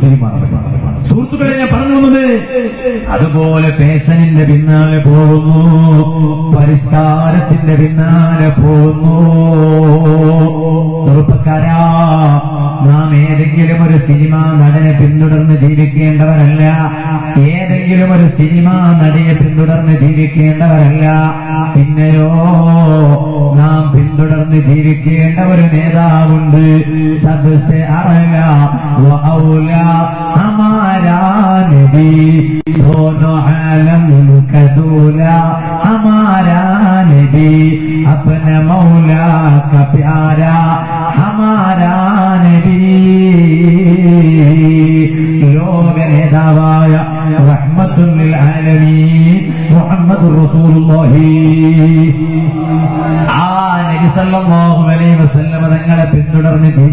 Terima. സുഹൃത്തുക്കളെ ഞാൻ പറഞ്ഞു വന്നത് അതുപോലെ ഫാഷനിന്റെ പിന്നാലെ പോകുന്നു പരിഷ്കാരത്തിന്റെ പിന്നാലെ പോകുന്നു. ചെറുപ്പക്കാരാ നാം ഏതെങ്കിലും ഒരു സിനിമാ നടനെ പിന്തുടർന്ന് ജീവിക്കേണ്ടവരല്ല. ഏതെങ്കിലും ഒരു സിനിമാ നടിയെ പിന്തുടർന്ന് ജീവിക്കേണ്ടവരല്ല. പിന്നെയോ നാം പിന്തുടർന്ന് ജീവിക്കേണ്ട ഒരു നേതാവുണ്ട്. സദസ് അറല ഔല ഹമാരാ നബി दोनों आलम का दूल्हा हमारा नबी अपने मौला का प्यारा हमारा നബി ലോക നേതാവായ റഹ്മത്തുൽ ആലമീൻ മുഹമ്മദ് റസൂലുള്ളാഹി ആ നബി സല്ലല്ലാഹു അലൈഹി വസല്ലം തങ്ങളെ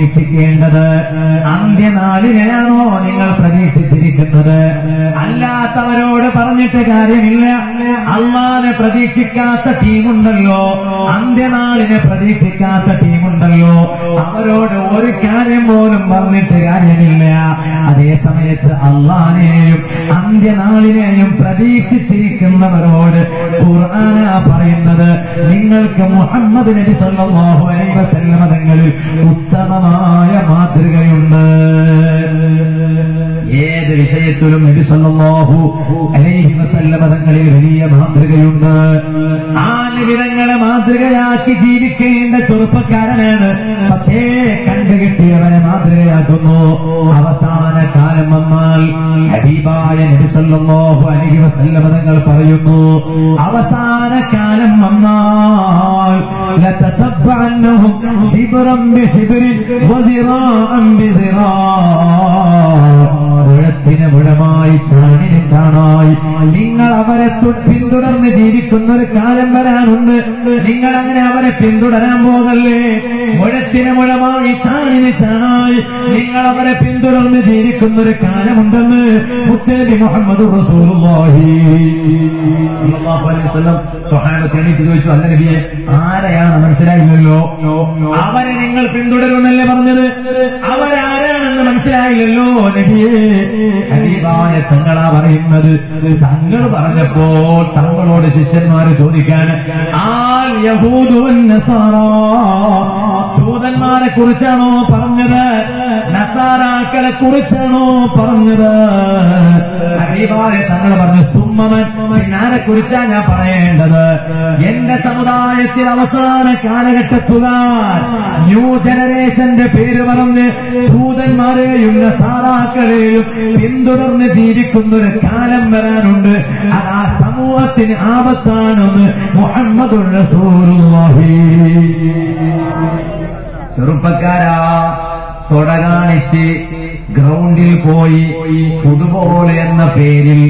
പ്രതീക്ഷിക്കേണ്ടത്. അന്ത്യനാളിലാണോ നിങ്ങൾ പ്രതീക്ഷിച്ചിരിക്കുന്നത്? അല്ലാത്തവരോട് പറഞ്ഞിട്ട് കാര്യമില്ല. അള്ളാനെ പ്രതീക്ഷിക്കാത്ത ടീമുണ്ടല്ലോ. അന്ത്യനാളിനെ പ്രതീക്ഷിക്കാത്ത ടീമുണ്ടല്ലോ. അവരോട് ഒരു കാര്യം പോലും പറഞ്ഞിട്ട് കാര്യമില്ല. അതേ സമയത്ത് അള്ളാനെയും അന്ത്യനാളിനെയും പ്രതീക്ഷിച്ചിരിക്കുന്നവരോട് ഖുർആന പറയുന്നത് നിങ്ങൾക്ക് മുഹമ്മദ് നബി സല്ലല്ലാഹു അലൈഹി വസല്ലമ തങ്ങളിൽ ഉത്തമമായ മാതൃകയുണ്ട്. ഏത് വിഷയത്തിലും നബി സല്ലല്ലാഹു അലൈഹി വസല്ലമ തങ്ങളിൽ വലിയ മാതൃകയുണ്ട്. ആ വിധങ്ങളെ മാതൃകയാക്കി ജീവിക്കേണ്ട ചെറുപ്പക്കാരനാണ്. പക്ഷേ കണ്ടുകിട്ടിയവനെ മാതൃകയാക്കുന്നു. അവസാന കാലം വന്നാൽ ഹബീബായ നബി സല്ലല്ലാഹു അലൈഹി വസല്ലമ പറയുന്നു അവസാന കാലം വന്നാൽ ലതതബ്ബഅന്നഹും سبرا بسبر وذراعا ബിദിറാ മുഴത്തിന് മുഴമായി ചാണിന് ചാണായി നിങ്ങൾ അവരെ പിന്തുടർന്ന് ജീവിക്കുന്ന ഒരു കാലം വരാനുണ്ട്. നിങ്ങൾ അങ്ങനെ അവരെ പിന്തുടരാൻ പോകല്ലേ മുഴത്തിന് മുഴമായി ചാണിന് ചാണായി നിങ്ങൾ അവരെ പിന്തുടർന്ന് ജീവിക്കുന്ന ഒരു കാലമുണ്ടെന്ന് മുത്തനബി മുഹമ്മദ് എണീറ്റ് ചോദിച്ചു അല്ല നബിയെ ആരെയാണ് മനസ്സിലായില്ലല്ലോ? അവരെ നിങ്ങൾ പിന്തുടരുമെന്നല്ലേ പറഞ്ഞത്? അവരാരാണെന്ന് മനസ്സിലായില്ലല്ലോ നബിയെ. ഹബീബായ തങ്ങളാ പറയുന്നത്. തങ്ങൾ പറഞ്ഞപ്പോൾ തങ്ങളോട് ശിഷ്യന്മാര് ചോദിക്കാൻ ആ യഹൂദു വൻ നസാറാ ജൂതന്മാരെ കുറിച്ചാണോ പറഞ്ഞത്? നസാറാക്കളെ കുറിച്ചാണോ പറഞ്ഞത്? ഹബീബായ തങ്ങൾ പറഞ്ഞു സുമ്മമൻ ഞാനെ കുറിച്ചാ ഞാൻ പറയേണ്ടത്? എന്റെ സമുദായത്തിൽ അവസാന കാലഘട്ടത്തുകാർ ന്യൂ ജനറേഷന്റെ പേര് പറഞ്ഞ് ജൂതന്മാരെയും നസാറാക്കളെയും പിന്തുടർന്ന് ജീവിക്കുന്ന ഒരു കാലം വരാനുണ്ട്. അത് ആ സമൂഹത്തിന് ആപത്താണെന്ന് മുഹമ്മദ് ചെറുപ്പക്കാരാ. തൊട കാണിച്ച് ഗ്രൗണ്ടിൽ പോയി ഫുട്ബോൾ എന്ന പേരിൽ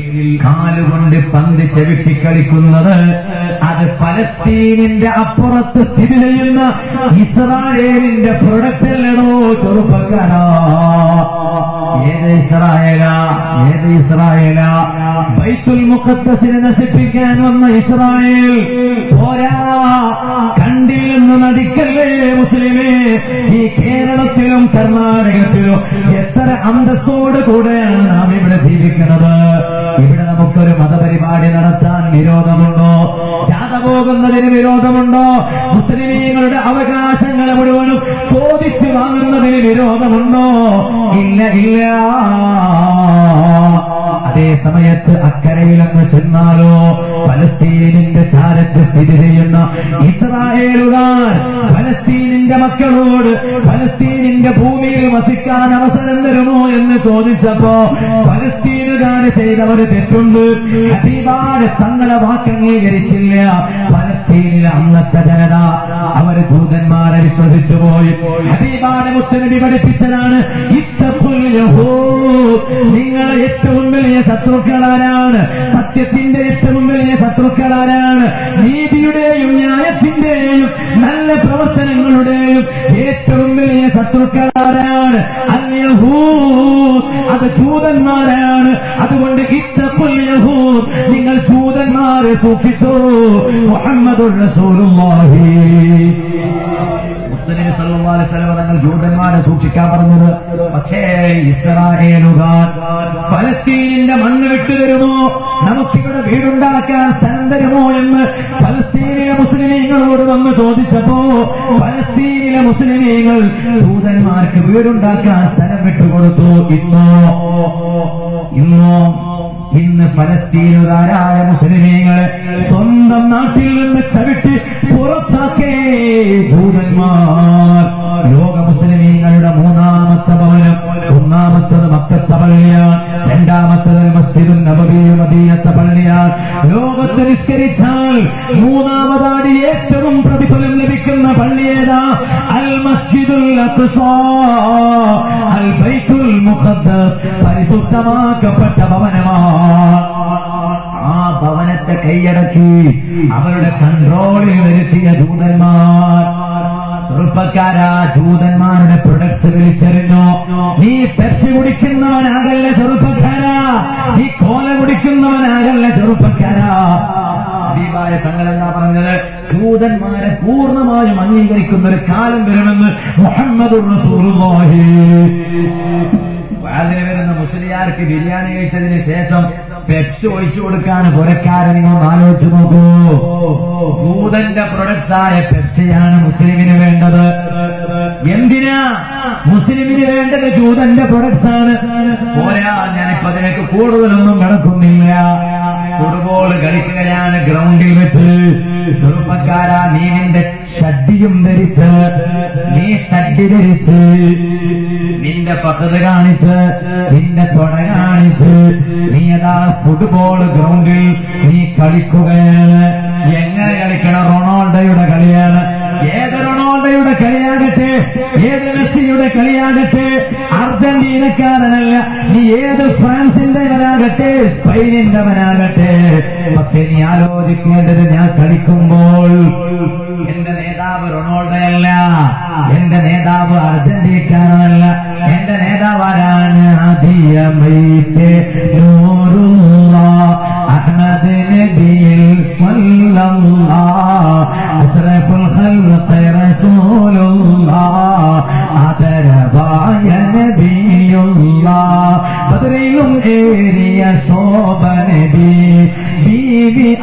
കാലുകൊണ്ട് പന്ത് ചെവിട്ടി കളിക്കുന്നത് അത് ഫലസ്തീനിന്റെ അപ്പുറത്ത് സ്ഥിതി ചെയ്യുന്ന ഇസ്രായേലിന്റെ പ്രൊഡക്റ്റ് അല്ലടോ ചെറുപ്പക്കാരാ. ഏത് ഇസ്രായേല? ഏത് ഇസ്രായേല? ബൈത്തുൽ മുഖദ്ദസിനെ നശിപ്പിക്കാൻ വന്ന ഇസ്രായേൽ പോരാ. കണ്ടിൽ നിന്ന് നടിക്കല്ലേ മുസ്ലിമേ? ഈ കേരളത്തിലും കർണാടകത്തിലും എത്ര അന്തസ്സോട് കൂടെയാണ് നാം ഇവിടെ ജീവിക്കുന്നത്? ഇവിടെ നമുക്കൊരു മതപരിപാടി നടത്താൻ വിരോധമുണ്ടോ? ജാഥ പോകുന്നതിന് വിരോധമുണ്ടോ? മുസ്ലിമീങ്ങളുടെ അവകാശങ്ങളെ മുഴുവനും ചോദിച്ചു വാങ്ങുന്നതിന് വിരോധമുണ്ടോ? ഇല്ല ഇല്ല. അതേ സമയത്ത് അക്കരയിലങ്ങ് ചെന്നാലോ ഫലസ്തീനിന്റെ ചാരത്ത് സ്ഥിതി ചെയ്യുന്ന ഇസ്രായേലുകാർ ഫലസ്തീനിന്റെ മക്കളോട് ഫലസ്തീനിന്റെ ഭൂമിയിൽ വസിക്കാൻ അവസരം തരുമോ എന്ന് ചോദിച്ചപ്പോ ഫലസ്തീനുകാർ ചെയ്ത ഒരു തെറ്റുണ്ട്. അതീവാരെ തങ്ങളെ വാക്കംഗീകരിച്ചില്ല. ഫലസ്തീനിലെ അന്നത്തെ ജനത അവർ ജൂതന്മാരെ വിശ്വസിച്ചു പോയി. ഹബീബാട് മുത്തനബി പഠിപ്പിച്ചതാണ് നിങ്ങളെ ഏറ്റവും വലിയ ശത്രുക്കളാരാണ് സത്യത്തിന്റെ ഏറ്റവും വലിയ ശത്രുക്കളാരാണ് നീതിയുടെയും ന്യായത്തിന്റെയും നല്ല പ്രവർത്തനങ്ങളുടെയും ഏറ്റവും വലിയ ശത്രുക്കളാരാണ്? അത് ജൂതന്മാരാണ്. അതുകൊണ്ട് നിങ്ങൾ ജൂതന്മാരെ സൂക്ഷിച്ചു. ൂതന്മാരെ ജൂതന്മാരെ സൂക്ഷിക്കാൻ പറഞ്ഞത് പക്ഷേ ഇസ്രായേലുകാർ ഫലസ്തീനിന്റെ മണ്ണ് വിട്ടു തരുമോ നമുക്കിവിടെ വീടുണ്ടാക്കാൻ സ്ഥലം തരുമോ എന്ന് മുസ്ലിമീങ്ങളോട് വന്ന് ചോദിച്ചപ്പോ പലസ്തീനിലെ മുസ്ലിമീങ്ങൾ ജൂതന്മാർക്ക് വീടുണ്ടാക്കാൻ സ്ഥലം വിട്ടുകൊടുത്തു. ഇന്നോ? ഇന്നോ? ഇന്ന് പലസ്തീനുകാരായ മുസ്ലിമീങ്ങളെ സ്വന്തം നാട്ടിൽ നിന്ന് ചവിട്ടി പുറത്താക്കേ ജൂതന്മാർ ലോക മുസ്ലിമീങ്ങളുടെ മൂന്നാമത്തെ ഭവനം ഒന്നാമത്തത് മക്കത്തെ പള്ളിയാണ് രണ്ടാമത്തത് മസ്ജിദും നബബിയും മദീനത്തെ പള്ളിയാണ്. ലോകത്ത് നിസ്കരിച്ചാൽ മൂന്നാമതാണ് കൈയടക്കി അവരുടെ കൺട്രോളിൽ വരുത്തിയ ജൂതന്മാർ. ചെറുപ്പക്കാരാ ജൂതന്മാരുടെ പ്രൊഡക്ട്സ് വിളിച്ചെറിഞ്ഞു? നീ പെപ്സി കുടിക്കുന്നവനാകല്ല ചെറുപ്പക്കാരാ? നീ കോല കുടിക്കുന്നവനാകല്ല ചെറുപ്പക്കാരാ? ഹബീബായ തങ്ങൾ എന്താ പറഞ്ഞത്? ജൂതന്മാരെ പൂർണമായും അംഗീകരിക്കുന്ന ഒരു കാലം വരുമെന്ന് മുഹമ്മദ് റസൂലുള്ളാഹി. വാതിന് വരുന്ന മുസ്ലിയാർക്ക് ബിരിയാണി കഴിച്ചതിന് ശേഷം പെപ്സ് ഒഴിച്ചു കൊടുക്കാൻ പുരക്കാരെ ഒന്ന് ആലോചിച്ചു നോക്കൂ. ഭൂതന്റെ പ്രൊഡക്ട്സ് ആയ പെപ്സിയാണ് മുസ്ലിമിന് വേണ്ടത്. എന്തിനാ മുസ്ലിമിന് വേണ്ടത് ജൂതന്റെ പ്രൊഡക്ട്സ് ആണ്? പോരാ ഞാനിപ്പോ അതിലേക്ക് കൂടുതലൊന്നും നടക്കുന്നില്ല ഫുട്ബോൾ കളിക്കുകയാണ് ഗ്രൗണ്ടിൽ വെച്ച് ചെറുപ്പക്കാരാ നീ നിന്റെ ഷഡ്ഡിയും ധരിച്ച് നീ ഷഡ്ഡി ധരിച്ച് നിന്റെ പകത് കാണിച്ച് നിന്റെ തുട കാണിച്ച് നീ അതാ ഫുട്ബോൾ ഗ്രൗണ്ടിൽ നീ കളിക്കുകയാണ്. എങ്ങനെ കളിക്കണം? റൊണാൾഡോയുടെ കളിയാണ്. കളിയാകട്ടെ. ഏത് മെസ്സിയുടെ കളിയാകട്ടെ. അർജന്റീനക്കാരനല്ല. നീ ഏത് ഫ്രാൻസിന്റെവനാകട്ടെ സ്പെയിനിന്റെവനാകട്ടെ പക്ഷെ നീ ആലോചിക്കേണ്ടത് ഞാൻ കളിക്കുമ്പോൾ എന്റെ നേതാവ് റൊണാൾഡോയല്ല. എന്റെ നേതാവ് അർജന്റീനക്കാരനല്ല. എന്റെ നേതാവ് ആരാണ്?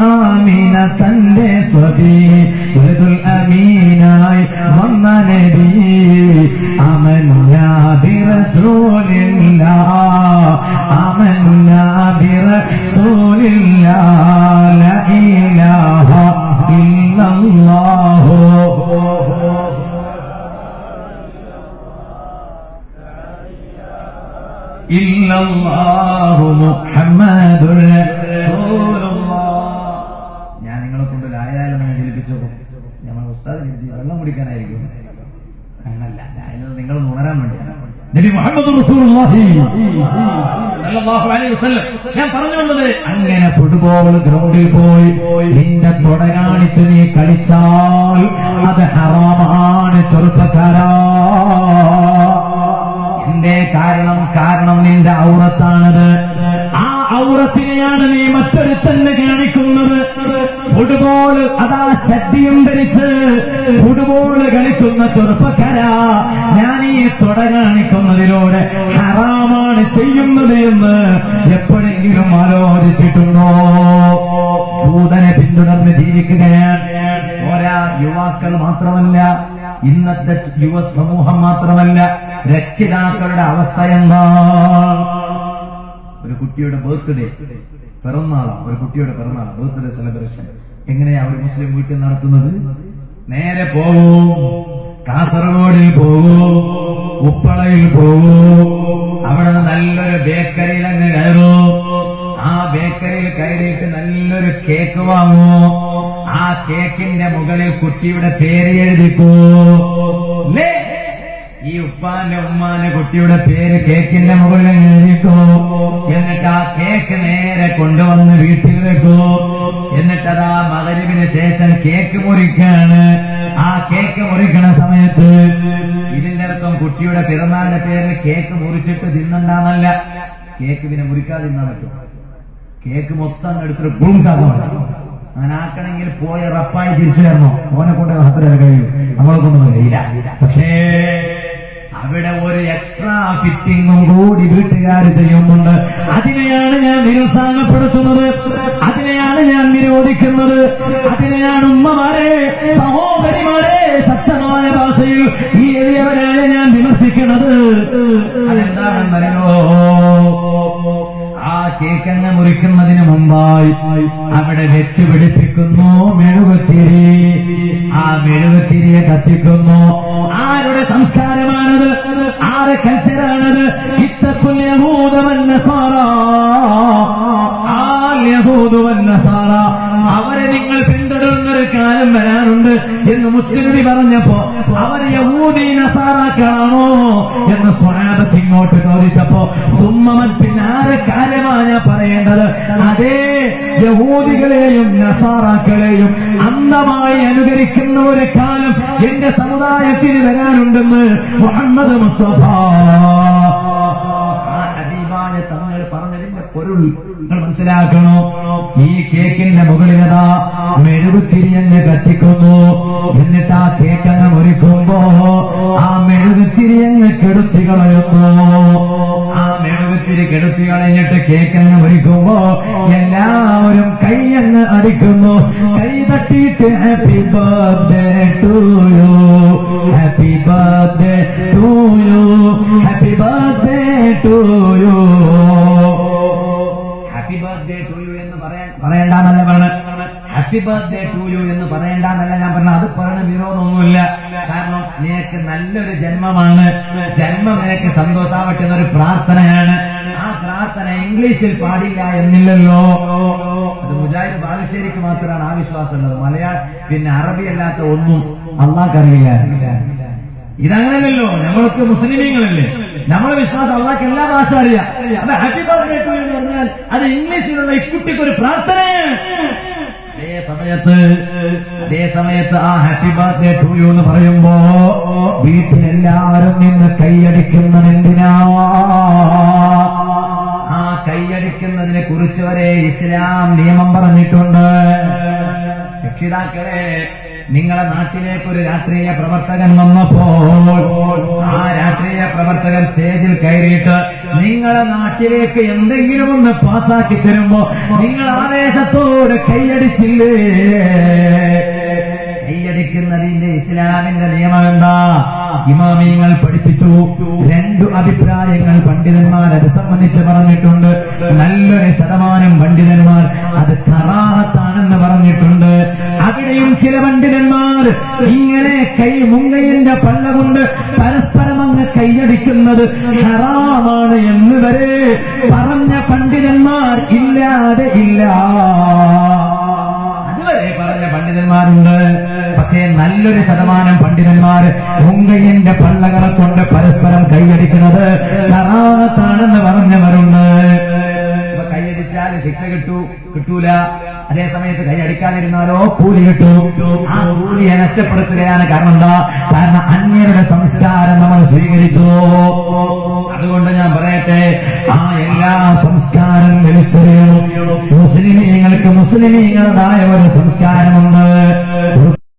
ആമിന തന്റെ ഉലതുൽ അമീനായി വന്ന നബി. അമന്നാ ബിറസൂലില്ലാ അമന്നാ ബിറസൂലില്ലാ ലാ ഇലാഹ ഇല്ലല്ലാഹു. ഇല്ലല്ലാഹു മുഹമ്മദുർ കുടിക്കാനായിരിക്കും അങ്ങനല്ല. ഞാനിത് നിങ്ങൾ ഉണരാൻ വേണ്ടി. നബി മുഹമ്മദ് ഞാൻ പറഞ്ഞു വന്നത് അങ്ങനെ ഫുട്ബോൾ ഗ്രൗണ്ടിൽ പോയി നിന്റെ തുട കാണിച്ച് നീ കളിച്ചാൽ അത് ഹറാമാണ് ചെറുപ്പക്കാരാ. എന്തേ കാരണം? കാരണം നിന്റെ ഔറത്താണത്. ആ ഔറത്തിനെയാണ് നീ മറ്റൊരുത്തന്നെ കാണിക്കുന്നത്. ഫുട്ബോൾ അതാ ശക്തിയും ധരിച്ച് ഫുട്ബോൾ കളിക്കുന്ന ചെറുപ്പക്കാര. ഞാൻ ഈ തുട കാണിക്കുന്നതിലൂടെ ഹറാമാണ് ചെയ്യുന്നത് എന്ന് എപ്പോഴെങ്കിലും ആലോചിച്ചിട്ടുണ്ടോ? ഭൂതനെ പിന്തുടർന്ന് ജീവിക്കുകയാണ്. ഓരാ യുവാക്കൾ മാത്രമല്ല ഇന്നത്തെ യുവ സമൂഹം മാത്രമല്ല രക്ഷിതാക്കളുടെ അവസ്ഥ എന്താണ്? ഒരു കുട്ടിയുടെ ബർത്ത്ഡേ പിറന്നാളാണ് ഒരു കുട്ടിയുടെ പിറന്നാൾ ബർത്ത്ഡേ സെലിബ്രേഷൻ എങ്ങനെയാ ഒരു മുസ്ലിം വീട്ടിൽ നടത്തുന്നത്? നേരെ പോകൂ കാസർഗോഡിൽ പോകൂ ഉപ്പളയിൽ പോകൂ അവിടെ നല്ലൊരു ബേക്കറിയിൽ അങ്ങ് കയറൂ. ആ ബേക്കറിയിൽ കയറിയിട്ട് നല്ലൊരു കേക്ക് വാങ്ങൂ. ആ കേക്കിന്റെ മുകളിൽ കുട്ടിയുടെ പേര് എഴുതിക്കൂ. ല്ലേ? ഈ ഉപ്പാന്റെ ഉമ്മാന്റെ കുട്ടിയുടെ പേര് കേക്കിന്റെ മുകളിൽ എഴുതിക്കോ എന്നിട്ട് ആ കേക്ക് നേരെ കൊണ്ടുവന്ന് വീട്ടിൽ വെക്കോ. എന്നിട്ട് ആ മകരിവിന് ശേഷം കേക്ക് മുറിക്കാണ്. ആ കേക്ക് മുറിക്കണ സമയത്ത് ഇതിന്റെ അർത്ഥം കുട്ടിയുടെ പിറന്നാളിന്റെ പേരിൽ കേക്ക് മുറിച്ചിട്ട് തിന്നണ്ടാന്നല്ല. കേക്ക് പിന്നെ മുറിക്കാതെ തിന്നാൻ പറ്റും. കേക്ക് മൊത്തം എടുത്തിട്ട് ഗുളുങ്കാക്കണം അങ്ങനെ ആക്കണമെങ്കിൽ പോയ റപ്പായി തിരിച്ചു തരണോ ഓനെ കൊണ്ട് അത്ര കഴിയും. നമ്മളെ കൊണ്ടൊന്നും കഴിയില്ല. പക്ഷേ അവിടെ ഒരു എക്സ്ട്രാ ഫിറ്റിങ്ങും കൂടി വീട്ടുകാർ ചെയ്യുന്നുണ്ട്. അതിനെയാണ് ഞാൻ നിരുത്സാഹപ്പെടുത്തുന്നത്. അതിനെയാണ് ഞാൻ നിരോധിക്കുന്നത്. അതിനെയാണ് ഉമ്മമാരെ സഹോദരിമാരെ ശക്തമായ ഭാഷയിൽ ഈ എളിയവരായ ഞാൻ വിമർശിക്കുന്നത്. അതെന്താണെന്നറിയോ ആ കേക്കങ്ങ് മുറിക്കുന്നതിന് മുമ്പായി അവിടെ വെച്ച് പിടിപ്പിക്കുന്നു മെഴുകുത്തിരി ആ മെഴുകുത്തിരിയെ കത്തിക്കുന്നു. ആരുടെ സംസ്കാരമാണത്? ആരെ കൾച്ചറാണത്? അവരെ നിങ്ങൾ പിന്തുടരുന്ന ഒരു കാലം വരാനുണ്ട് എന്ന് മുത്തുനബി പറഞ്ഞപ്പോ അവർ യഹൂദി നസാറാക്കളാണോ എന്ന് സ്വനാഥത്ത് ഇങ്ങോട്ട് ചോദിച്ചപ്പോ സുമ്മമൻ പിന്നെ ആരെ കാര്യമാണ് ഞാൻ പറയേണ്ടത്? അതേ യഹൂദികളെയും നസാറാക്കളെയും അന്ധമായി അനുകരിക്കുന്ന ഒരു കാലം എന്റെ സമുദായത്തിന് വരാനുണ്ടെന്ന് മുഹമ്മദ് മുസ്തഫ നിങ്ങൾ മനസ്സിലാക്കണോ? ഈ കേക്കിന്റെ മുകളിലതാ മെഴുകുത്തിരിയങ്ങ് കത്തിക്കുന്നു. എന്നിട്ട് ആ കേക്കങ്ങ് മുറിക്കുമ്പോ ആ മെഴുകുത്തിരിയങ്ങ് കെടുത്തി കളയുന്നു. ആ മെഴുകുത്തിരി കെടുത്തി കളഞ്ഞിട്ട് കേക്കങ്ങ് മുറിക്കുമ്പോ എല്ലാവരും കൈയങ്ങ് അടിക്കുന്നു. കൈ തട്ടിയിട്ട് happy birthday to you. Happy birthday to you. Happy birthday to you. പറയണ്ടെന്നല്ല പറഞ്ഞത്. ഹാപ്പി ബർത്ത്ഡേ ടു യു എന്ന് പറയണ്ടെന്നല്ല ഞാൻ പറഞ്ഞത്. അത് പറയുന്ന വിരോധമൊന്നുമില്ല. കാരണം നിനക്ക് നല്ലൊരു ജന്മമാണ്. ജന്മം നിനക്ക് സന്തോഷാവട്ടെ എന്നൊരു പ്രാർത്ഥനയാണ്. ആ പ്രാർത്ഥന ഇംഗ്ലീഷിൽ പാടില്ല എന്നില്ലല്ലോ. അത് മുജാഹിദ് ബാലുശ്ശേരിക്ക് മാത്രമാണ് ആ വിശ്വാസം ഉള്ളത്. മലയാളം പിന്നെ അറബി അല്ലാത്ത ഒന്നും അള്ളാഹ്ക്കറിയില്ല ഇതങ്ങനല്ലോ നമ്മൾക്ക് മുസ്ലിമീങ്ങളല്ലേ. നമ്മളെ വിശ്വാസം അള്ളാഹ്ക്ക് എല്ലാ ഭാഷ അറിയാം. അപ്പൊ ഹാപ്പി ബർത്ത്ഡേ ടു എന്ന് പറഞ്ഞാൽ അത് ഇംഗ്ലീഷിലുള്ള ഇക്കുട്ടിക്ക് ഒരു പ്രാർത്ഥനയാണ്. അതേ സമയത്ത് അതേ സമയത്ത് ആ ഹാപ്പി ബർത്ത്ഡേ ടു യു എന്ന് പറയുമ്പോ വീട്ടിലെല്ലാവരും നിന്ന് കൈയടിക്കുന്നത് ആ കൈയടിക്കുന്നതിനെ കുറിച്ച് വരെ ഇസ്ലാം നിയമം പറഞ്ഞിട്ടുണ്ട്. രക്ഷിതാക്കളെ നിങ്ങളെ നാട്ടിലേക്ക് ഒരു രാഷ്ട്രീയ പ്രവർത്തകൻ വന്നപ്പോൾ ആ രാഷ്ട്രീയ പ്രവർത്തകൻ സ്റ്റേജിൽ കയറിയിട്ട് നിങ്ങളെ നാട്ടിലേക്ക് എന്തെങ്കിലും ഒന്ന് പാസാക്കി തരുമ്പോ നിങ്ങൾ ആവേശത്തോട് കൈയടിച്ചില്ലേ? കൈയടിക്കുന്നതിന്റെ ഇസ്ലാമിന്റെ നിയമം എന്താ ഇമാമിയങ്ങൾ പഠിപ്പിച്ചു. രണ്ടു അഭിപ്രായങ്ങൾ പണ്ഡിതന്മാർ അത് സംബന്ധിച്ച് പറഞ്ഞിട്ടുണ്ട്. കൈ മുങ്ങയിന്റെ പല്ലമുണ്ട് പരസ്പരം അങ്ങ് കൈയടിക്കുന്നത് ഹറാമാണ് എന്ന് വരെ പറഞ്ഞ പണ്ഡിതന്മാർ ഇല്ലാതെ ഇല്ല. അതുവരെ പറഞ്ഞ പണ്ഡിതന്മാരുണ്ട്. പക്ഷേ നല്ലൊരു ശതമാനം പണ്ഡിതന്മാർ മുങ്കയ്യന്റെ പള്ളകളെ കൊണ്ട് പരസ്പരം കൈയടിക്കുന്നത് കറാത്താണെന്ന് പറഞ്ഞവരുണ്ട്. കിട്ടൂ കിട്ടൂല. അതേ സമയത്ത് കൈ അടിക്കാതിരുന്നാലോ കൂലി കിട്ടും. ആ കൂലിയെ നഷ്ടപ്പെടുത്തുകയാണ് കാരണം എന്താ? കാരണം അന്യരുടെ സംസ്കാരം നമ്മൾ സ്വീകരിച്ചു. അതുകൊണ്ട് ഞാൻ പറയട്ടെ ആ എല്ലാ സംസ്കാരം വിളിച്ചറിയണം മുസ്ലിമീങ്ങൾക്ക് മുസ്ലിമീങ്ങളുടേതായ ഒരു സംസ്കാരമുണ്ട്.